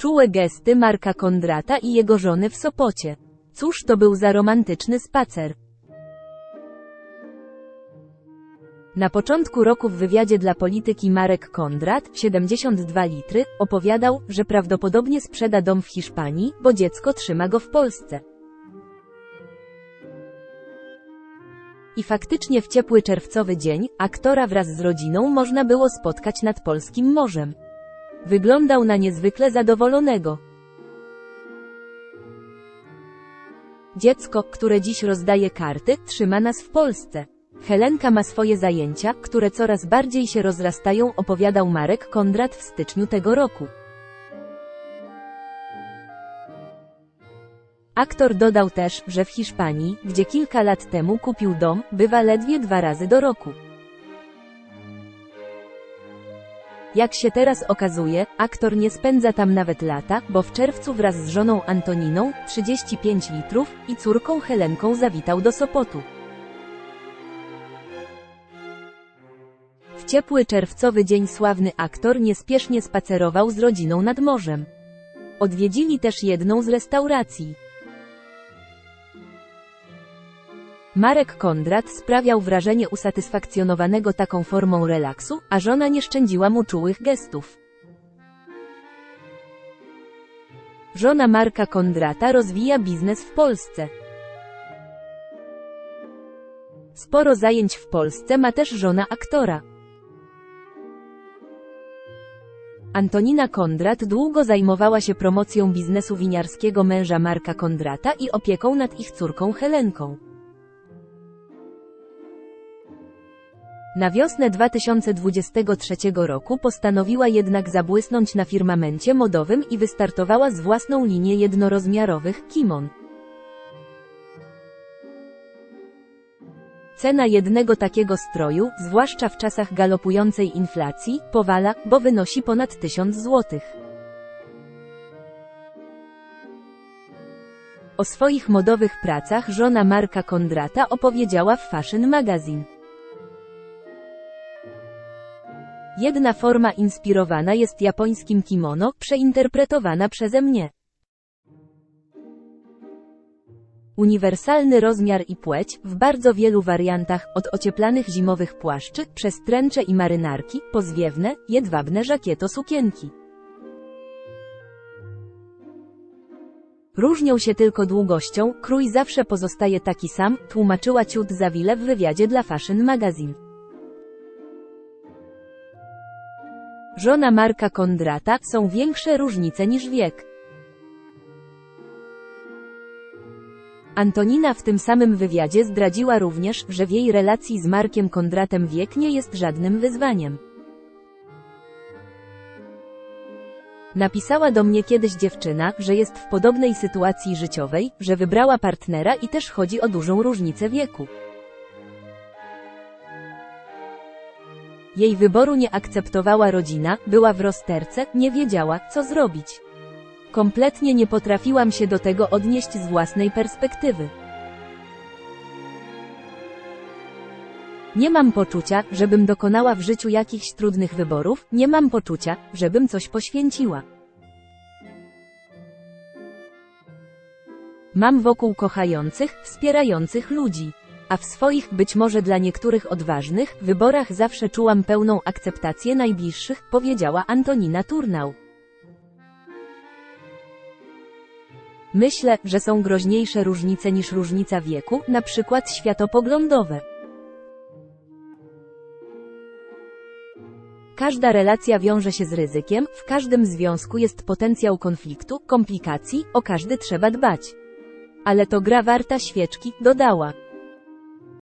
Czułe gesty Marka Kondrata i jego żony w Sopocie. Cóż to był za romantyczny spacer? Na początku roku w wywiadzie dla polityki Marek Kondrat, 72 litry, opowiadał, że prawdopodobnie sprzeda dom w Hiszpanii, bo dziecko trzyma go w Polsce. I faktycznie w ciepły czerwcowy dzień, aktora wraz z rodziną można było spotkać nad polskim morzem. Wyglądał na niezwykle zadowolonego. Dziecko, które dziś rozdaje karty, trzyma nas w Polsce. Helenka ma swoje zajęcia, które coraz bardziej się rozrastają, opowiadał Marek Kondrat w styczniu tego roku. Aktor dodał też, że w Hiszpanii, gdzie kilka lat temu kupił dom, bywa ledwie dwa razy do roku. Jak się teraz okazuje, aktor nie spędza tam nawet lata, bo w czerwcu wraz z żoną Antoniną, 35 litrów, i córką Helenką zawitał do Sopotu. W ciepły czerwcowy dzień sławny aktor niespiesznie spacerował z rodziną nad morzem. Odwiedzili też jedną z restauracji. Marek Kondrat sprawiał wrażenie usatysfakcjonowanego taką formą relaksu, a żona nie szczędziła mu czułych gestów. Żona Marka Kondrata rozwija biznes w Polsce. Sporo zajęć w Polsce ma też żona aktora. Antonina Kondrat długo zajmowała się promocją biznesu winiarskiego męża Marka Kondrata i opieką nad ich córką Helenką. Na wiosnę 2023 roku postanowiła jednak zabłysnąć na firmamencie modowym i wystartowała z własną linię jednorozmiarowych kimon. Cena jednego takiego stroju, zwłaszcza w czasach galopującej inflacji, powala, bo wynosi ponad 1000 zł. O swoich modowych pracach żona Marka Kondrata opowiedziała w Fashion Magazine. Jedna forma inspirowana jest japońskim kimono, przeinterpretowana przeze mnie. Uniwersalny rozmiar i płeć, w bardzo wielu wariantach, od ocieplanych zimowych płaszczy, przez tręcze i marynarki, po zwiewne, jedwabne żakieto sukienki. Różnią się tylko długością, krój zawsze pozostaje taki sam, tłumaczyła Ciut Zawile w wywiadzie dla Fashion Magazine. Żona Marka Kondrata, są większe różnice niż wiek. Antonina w tym samym wywiadzie zdradziła również, że w jej relacji z Markiem Kondratem wiek nie jest żadnym wyzwaniem. Napisała do mnie kiedyś dziewczyna, że jest w podobnej sytuacji życiowej, że wybrała partnera i też chodzi o dużą różnicę wieku. Jej wyboru nie akceptowała rodzina, była w rozterce, nie wiedziała, co zrobić. Kompletnie nie potrafiłam się do tego odnieść z własnej perspektywy. Nie mam poczucia, żebym dokonała w życiu jakichś trudnych wyborów, nie mam poczucia, żebym coś poświęciła. Mam wokół kochających, wspierających ludzi. A w swoich, być może dla niektórych odważnych, wyborach zawsze czułam pełną akceptację najbliższych, powiedziała Antonina Turnał. Myślę, że są groźniejsze różnice niż różnica wieku, na przykład światopoglądowe. Każda relacja wiąże się z ryzykiem, w każdym związku jest potencjał konfliktu, komplikacji, o każdy trzeba dbać. Ale to gra warta świeczki, dodała.